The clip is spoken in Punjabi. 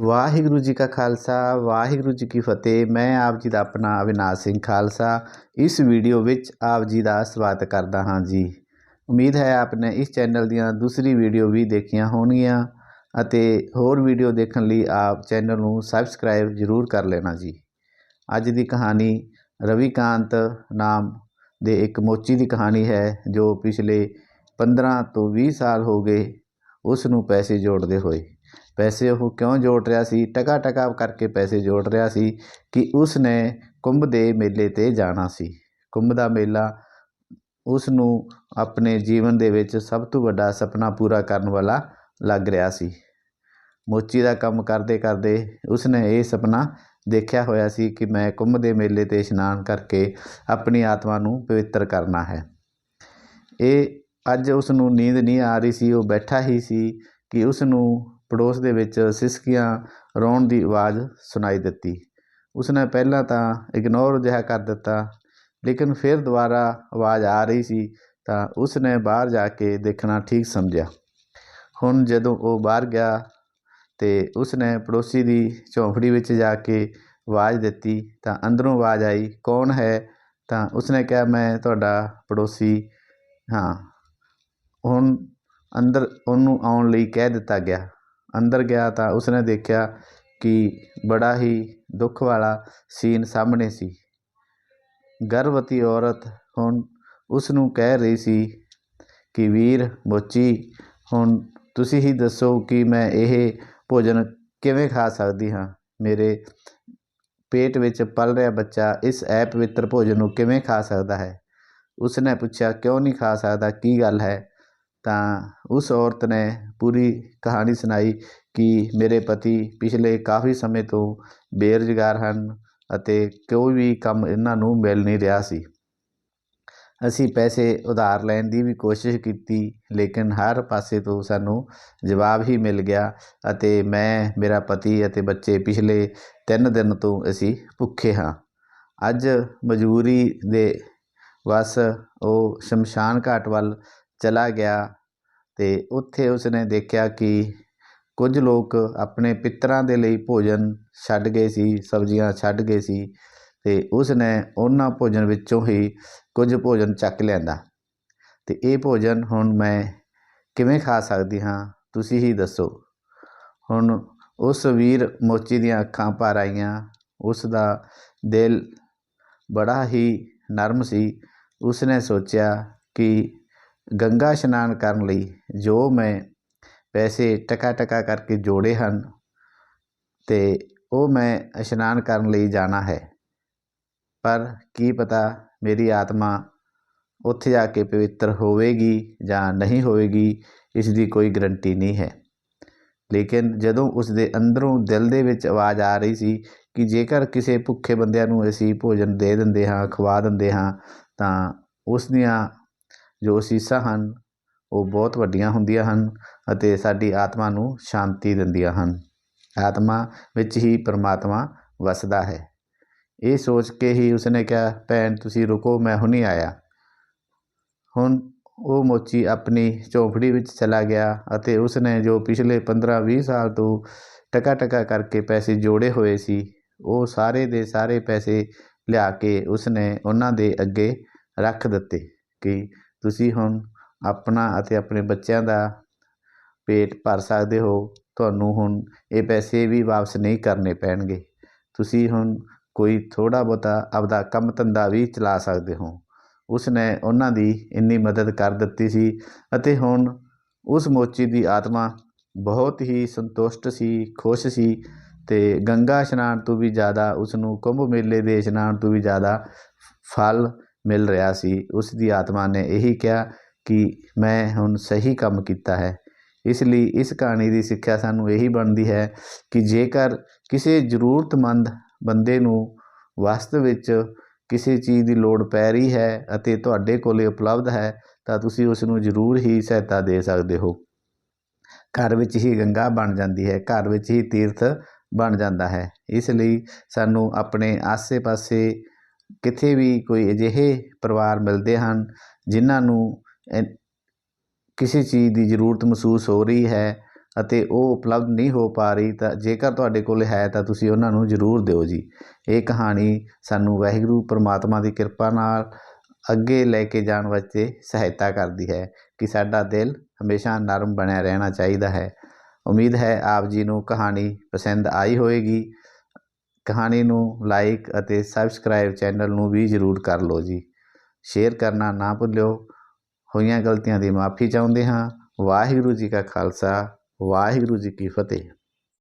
ਵਾਹਿਗੁਰੂ ਜੀ ਕਾ ਖਾਲਸਾ, ਵਾਹਿਗੁਰੂ ਜੀ ਕੀ ਫਤਿਹ। ਮੈਂ ਆਪ ਜੀ ਦਾ ਆਪਣਾ ਅਵਿਨਾਸ਼ ਸਿੰਘ ਖਾਲਸਾ। ਇਸ ਵੀਡੀਓ ਵਿੱਚ ਆਪ ਜੀ ਦਾ ਸਵਾਗਤ ਕਰਦਾ ਹਾਂ ਜੀ। ਉਮੀਦ ਹੈ ਆਪ ਨੇ ਇਸ ਚੈਨਲ ਦੀਆਂ ਦੂਸਰੀ ਵੀਡੀਓ ਵੀ ਦੇਖੀਆਂ ਹੋਣਗੀਆਂ ਅਤੇ ਹੋਰ ਵੀਡੀਓ ਦੇਖਣ ਲਈ ਆਪ ਚੈਨਲ ਨੂੰ ਸਬਸਕ੍ਰਾਈਬ ਜ਼ਰੂਰ ਕਰ ਲੈਣਾ ਜੀ। ਅੱਜ ਦੀ ਕਹਾਣੀ ਰਵੀਕਾਂਤ ਨਾਮ ਦੇ ਇੱਕ ਮੋਚੀ ਦੀ ਕਹਾਣੀ ਹੈ, ਜੋ ਪਿਛਲੇ 15 ਤੋਂ 20 ਸਾਲ ਹੋ ਗਏ ਉਸ ਨੂੰ ਪੈਸੇ ਜੋੜਦੇ ਹੋਏ। ਪੈਸੇ ਉਹ ਕਿਉਂ ਜੋੜ ਰਿਹਾ ਸੀ? ਟਕਾ ਟਕਾ ਕਰਕੇ ਪੈਸੇ ਜੋੜ ਰਿਹਾ ਸੀ ਕਿ ਉਸ ਨੇ ਕੁੰਭ ਦੇ ਮੇਲੇ ਤੇ ਜਾਣਾ ਸੀ। ਕੁੰਭ ਦਾ ਮੇਲਾ ਉਸ ਨੂੰ ਆਪਣੇ ਜੀਵਨ ਦੇ ਵਿੱਚ ਸਭ ਤੋਂ ਵੱਡਾ ਸੁਪਨਾ ਪੂਰਾ ਕਰਨ ਵਾਲਾ ਲੱਗ ਰਿਹਾ ਸੀ। ਮੋਚੀ ਦਾ ਕੰਮ ਕਰਦੇ ਕਰਦੇ ਉਸ ਨੇ ਇਹ ਸੁਪਨਾ ਦੇਖਿਆ ਹੋਇਆ ਸੀ ਕਿ ਮੈਂ ਕੁੰਭ ਦੇ ਮੇਲੇ ਤੇ ਇਸ਼ਨਾਨ ਕਰਕੇ ਆਪਣੀ ਆਤਮਾ ਨੂੰ ਪਵਿੱਤਰ ਕਰਨਾ ਹੈ। ਇਹ ਅੱਜ ਉਸ ਨੂੰ ਨੀਂਦ ਨਹੀਂ ਆ ਰਹੀ ਸੀ, ਉਹ ਬੈਠਾ ਹੀ ਸੀ ਕਿ ਉਸ ਨੂੰ ਪੜੋਸ ਦੇ ਵਿੱਚ ਸਿਸਕੀਆਂ ਰੋਣ ਦੀ ਆਵਾਜ਼ ਸੁਣਾਈ ਦਿੱਤੀ। ਉਸਨੇ ਪਹਿਲਾਂ ਤਾਂ ਇਗਨੋਰ ਜਿਹਾ ਕਰ ਦਿੱਤਾ, ਲੇਕਿਨ ਫਿਰ ਦੁਬਾਰਾ ਆਵਾਜ਼ ਆ ਰਹੀ ਸੀ ਤਾਂ ਉਸਨੇ ਬਾਹਰ ਜਾ ਕੇ ਦੇਖਣਾ ਠੀਕ ਸਮਝਿਆ। ਹੁਣ ਜਦੋਂ ਉਹ ਬਾਹਰ ਗਿਆ ਤੇ ਉਸਨੇ ਪੜੋਸੀ ਦੀ ਝੌਂਪੜੀ ਵਿੱਚ ਜਾ ਕੇ ਆਵਾਜ਼ ਦਿੱਤੀ ਤਾਂ ਅੰਦਰੋਂ ਆਵਾਜ਼ ਆਈ, ਕੌਣ ਹੈ? ਤਾਂ ਉਸਨੇ ਕਿਹਾ, ਮੈਂ ਤੁਹਾਡਾ ਪੜੋਸੀ ਹਾਂ। ਹੁਣ ਅੰਦਰ ਉਹਨੂੰ ਆਉਣ ਲਈ ਕਹਿ ਦਿੱਤਾ ਗਿਆ। ਅੰਦਰ ਗਿਆ ਤਾਂ ਉਸਨੇ ਦੇਖਿਆ ਕਿ ਬੜਾ ਹੀ ਦੁੱਖ ਵਾਲਾ ਸੀਨ ਸਾਹਮਣੇ ਸੀ। ਗਰਭਵਤੀ ਔਰਤ ਹੁਣ ਉਸ ਨੂੰ ਕਹਿ ਰਹੀ ਸੀ ਕਿ, ਵੀਰ ਬੋਚੀ ਹੁਣ ਤੁਸੀਂ ਹੀ ਦੱਸੋ ਕਿ ਮੈਂ ਇਹ ਭੋਜਨ ਕਿਵੇਂ ਖਾ ਸਕਦੀ ਹਾਂ? ਮੇਰੇ ਪੇਟ ਵਿੱਚ ਪਲ ਰਿਹਾ ਬੱਚਾ ਇਸ ਐਪ ਅਪਵਿੱਤਰ ਭੋਜਨ ਨੂੰ ਕਿਵੇਂ ਖਾ ਸਕਦਾ ਹੈ? ਉਸਨੇ ਪੁੱਛਿਆ, ਕਿਉਂ ਨਹੀਂ ਖਾ ਸਕਦਾ? ਕੀ ਗੱਲ ਹੈ? ਤਾਂ ਉਸ ਔਰਤ ਨੇ ਪੂਰੀ ਕਹਾਣੀ ਸੁਣਾਈ ਕਿ ਮੇਰੇ ਪਤੀ ਪਿਛਲੇ ਕਾਫੀ ਸਮੇਂ ਤੋਂ ਬੇਰੁਜ਼ਗਾਰ ਹਨ ਅਤੇ ਕੋਈ ਵੀ ਕੰਮ ਇਹਨਾਂ ਨੂੰ ਮਿਲ ਨਹੀਂ ਰਿਹਾ ਸੀ। ਅਸੀਂ ਪੈਸੇ ਉਧਾਰ ਲੈਣ ਦੀ ਵੀ ਕੋਸ਼ਿਸ਼ ਕੀਤੀ, ਲੇਕਿਨ ਹਰ ਪਾਸੇ ਤੋਂ ਸਾਨੂੰ ਜਵਾਬ ਹੀ ਮਿਲ ਗਿਆ ਅਤੇ ਮੈਂ, ਮੇਰਾ ਪਤੀ ਅਤੇ ਬੱਚੇ ਪਿਛਲੇ 3 ਦਿਨ ਤੋਂ ਅਸੀਂ ਭੁੱਖੇ ਹਾਂ। ਅੱਜ ਮਜਬੂਰੀ ਦੇ ਵਸ ਉਹ ਸ਼ਮਸ਼ਾਨ ਘਾਟ ਵੱਲ ਚਲਾ ਗਿਆ ਅਤੇ ਉੱਥੇ ਉਸਨੇ ਦੇਖਿਆ ਕਿ ਕੁਝ ਲੋਕ ਆਪਣੇ ਪਿੱਤਰਾਂ ਦੇ ਲਈ ਭੋਜਨ ਛੱਡ ਗਏ ਸੀ, ਸਬਜ਼ੀਆਂ ਛੱਡ ਗਏ ਸੀ ਅਤੇ ਉਸਨੇ ਉਹਨਾਂ ਭੋਜਨ ਵਿੱਚੋਂ ਹੀ ਕੁਝ ਭੋਜਨ ਚੱਕ ਲਿਆਂਦਾ। ਅਤੇ ਇਹ ਭੋਜਨ ਹੁਣ ਮੈਂ ਕਿਵੇਂ ਖਾ ਸਕਦੀ ਹਾਂ, ਤੁਸੀਂ ਹੀ ਦੱਸੋ। ਹੁਣ ਉਸ ਵੀਰ ਮੋਚੀ ਦੀਆਂ ਅੱਖਾਂ ਭਰ ਆਈਆਂ ਉਸ ਦਾ ਦਿਲ ਬੜਾ ਹੀ ਨਰਮ ਸੀ। ਉਸਨੇ ਸੋਚਿਆ ਕਿ ਗੰਗਾ ਇਸ਼ਨਾਨ ਕਰਨ ਲਈ ਜੋ ਮੈਂ ਪੈਸੇ ਟਕਾ ਟਕਾ ਕਰਕੇ ਜੋੜੇ ਹਨ ਤੇ ਉਹ ਮੈਂ ਇਸ਼ਨਾਨ ਕਰਨ ਲਈ ਜਾਣਾ ਹੈ। ਪਰ ਕੀ ਪਤਾ ਮੇਰੀ ਆਤਮਾ ਉੱਥੇ ਜਾ ਕੇ ਪਵਿੱਤਰ ਹੋਵੇਗੀ ਜਾਂ ਨਹੀਂ ਹੋਵੇਗੀ, ਇਸ ਦੀ ਕੋਈ ਗਰੰਟੀ ਨਹੀਂ ਹੈ। ਲੇਕਿਨ ਜਦੋਂ ਉਸ ਦੇ ਅੰਦਰੋਂ ਦਿਲ ਦੇ ਵਿੱਚ ਆਵਾਜ਼ ਆ ਰਹੀ ਸੀ ਕਿ ਜੇਕਰ ਕਿਸੇ ਭੁੱਖੇ ਬੰਦਿਆਂ ਨੂੰ ਅਸੀਂ ਭੋਜਨ ਦੇ ਦਿੰਦੇ ਹਾਂ, ਖਵਾ ਦਿੰਦੇ ਹਾਂ, ਤਾਂ ਉਸ ਦੀਆਂ ਜੋ ਅਸੀਸਾਂ ਹਨ, ਉਹ ਬਹੁਤ ਵੱਡੀਆਂ ਹੁੰਦੀਆਂ ਹਨ ਅਤੇ ਸਾਡੀ ਆਤਮਾ ਨੂੰ ਸ਼ਾਂਤੀ ਦਿੰਦੀਆਂ ਹਨ। ਆਤਮਾ ਵਿੱਚ ਹੀ ਪਰਮਾਤਮਾ ਵਸਦਾ ਹੈ। ਇਹ ਸੋਚ ਕੇ ਹੀ ਉਸਨੇ ਕਿਹਾ, ਭੈਣ, ਤੁਸੀਂ ਰੁਕੋ, ਮੈਂ ਹੁਣੀ ਆਇਆ। ਹੁਣ ਉਹ ਮੋਚੀ ਆਪਣੀ ਝੌਂਪੜੀ ਵਿੱਚ ਚਲਾ ਗਿਆ ਅਤੇ ਉਸਨੇ ਜੋ ਪਿਛਲੇ 15-20 ਸਾਲ ਤੋਂ ਟਕਾ ਟਕਾ ਕਰਕੇ ਪੈਸੇ ਜੋੜੇ ਹੋਏ ਸੀ, ਉਹ ਸਾਰੇ ਦੇ ਸਾਰੇ ਪੈਸੇ ਲਿਆ ਕੇ ਉਸਨੇ ਉਹਨਾਂ ਦੇ ਅੱਗੇ ਰੱਖ ਦਿੱਤੇ ਕਿ ਤੁਸੀਂ ਹੁਣ ਆਪਣਾ ਅਤੇ ਆਪਣੇ ਬੱਚਿਆਂ ਦਾ ਪੇਟ ਭਰ ਸਕਦੇ ਹੋ, ਤੁਹਾਨੂੰ ਹੁਣ ਇਹ ਪੈਸੇ ਵੀ ਵਾਪਸ ਨਹੀਂ ਕਰਨੇ ਪੈਣਗੇ। ਤੁਸੀਂ ਹੁਣ ਕੋਈ ਥੋੜ੍ਹਾ ਬਹੁਤਾ ਆਪਦਾ ਕੰਮ ਧੰਦਾ ਵੀ ਚਲਾ ਸਕਦੇ ਹੋ। ਉਸ ਨੇ ਉਹਨਾਂ ਦੀ ਇੰਨੀ ਮਦਦ ਕਰ ਦਿੱਤੀ ਸੀ ਅਤੇ ਹੁਣ ਉਸ ਮੋਚੀ ਦੀ ਆਤਮਾ ਬਹੁਤ ਹੀ ਸੰਤੁਸ਼ਟ ਸੀ, ਖੁਸ਼ ਸੀ ਤੇ ਗੰਗਾ ਇਸ਼ਨਾਨ ਤੋਂ ਵੀ ਜ਼ਿਆਦਾ ਉਸ ਨੂੰ ਕੁੰਭ ਮੇਲੇ ਦੇ ਇਸ਼ਨਾਨ ਤੋਂ ਵੀ ਜ਼ਿਆਦਾ ਫਲ ਮਿਲ ਰਿਹਾ ਸੀ, ਉਸ ਦੀ ਆਤਮਾ ਨੇ ਇਹੀ ਕਿਹਾ ਕਿ ਮੈਂ ਹੁਣ ਸਹੀ ਕੰਮ ਕੀਤਾ ਹੈ। ਇਸ ਲਈ ਇਸ ਕਹਾਣੀ ਦੀ ਸਿੱਖਿਆ ਸਾਨੂੰ ਇਹੀ ਬਣਦੀ ਹੈ ਕਿ ਜੇਕਰ ਕਿਸੇ ਜ਼ਰੂਰਤਮੰਦ ਬੰਦੇ ਨੂੰ ਵਾਸਤਵ ਵਿੱਚ ਕਿਸੇ ਚੀਜ਼ ਦੀ ਲੋੜ ਪੈ ਰਹੀ ਹੈ ਅਤੇ ਤੁਹਾਡੇ ਕੋਲੇ ਉਪਲਬਧ ਹੈ, ਤਾਂ ਤੁਸੀਂ ਉਸ ਨੂੰ ਜ਼ਰੂਰ ਹੀ ਸਹਾਇਤਾ ਦੇ ਸਕਦੇ ਹੋ। ਘਰ ਵਿੱਚ ਹੀ ਗੰਗਾ ਬਣ ਜਾਂਦੀ ਹੈ, ਘਰ ਵਿੱਚ ਹੀ ਤੀਰਥ ਬਣ ਜਾਂਦਾ ਹੈ। ਇਸ ਲਈ ਸਾਨੂੰ ਆਪਣੇ ਆਸੇ-ਪਾਸੇ ਕਿਤੇ ਵੀ ਕੋਈ ਅਜਿਹੇ ਪਰਿਵਾਰ ਮਿਲਦੇ ਹਨ, ਜਿਨ੍ਹਾਂ ਨੂੰ ਕਿਸੇ ਚੀਜ਼ ਦੀ ਜ਼ਰੂਰਤ ਮਹਿਸੂਸ ਹੋ ਰਹੀ ਹੈ ਅਤੇ ਉਹ ਉਪਲਬਧ ਨਹੀਂ ਹੋ ਪਾ ਰਹੀ, ਤਾਂ ਜੇਕਰ ਤੁਹਾਡੇ ਕੋਲ ਹੈ ਤਾਂ ਤੁਸੀਂ ਉਹਨਾਂ ਨੂੰ ਜ਼ਰੂਰ ਦਿਓ ਜੀ। ਇਹ ਕਹਾਣੀ ਸਾਨੂੰ ਵਾਹਿਗੁਰੂ ਪਰਮਾਤਮਾ ਦੀ ਕਿਰਪਾ ਨਾਲ ਅੱਗੇ ਲੈ ਕੇ ਜਾਣ ਵਾਸਤੇ ਸਹਾਇਤਾ ਕਰਦੀ ਹੈ ਕਿ ਸਾਡਾ ਦਿਲ ਹਮੇਸ਼ਾ ਨਰਮ ਬਣਿਆ ਰਹਿਣਾ ਚਾਹੀਦਾ ਹੈ। ਉਮੀਦ ਹੈ ਆਪ ਜੀ ਨੂੰ ਕਹਾਣੀ ਪਸੰਦ ਆਈ ਹੋਵੇਗੀ। ਕਹਾਣੀ ਨੂੰ ਲਾਈਕ ਅਤੇ ਸਬਸਕ੍ਰਾਈਬ ਚੈਨਲ ਨੂੰ ਵੀ ਜ਼ਰੂਰ ਕਰ ਲਓ ਜੀ। ਸ਼ੇਅਰ ਕਰਨਾ ਨਾ ਭੁੱਲਿਓ। ਹੋਈਆਂ ਗਲਤੀਆਂ ਦੀ ਮਾਫੀ ਚਾਹੁੰਦੇ ਹਾਂ। ਵਾਹਿਗੁਰੂ ਜੀ ਕਾ ਖਾਲਸਾ, ਵਾਹਿਗੁਰੂ ਜੀ ਕੀ ਫਤਿਹ।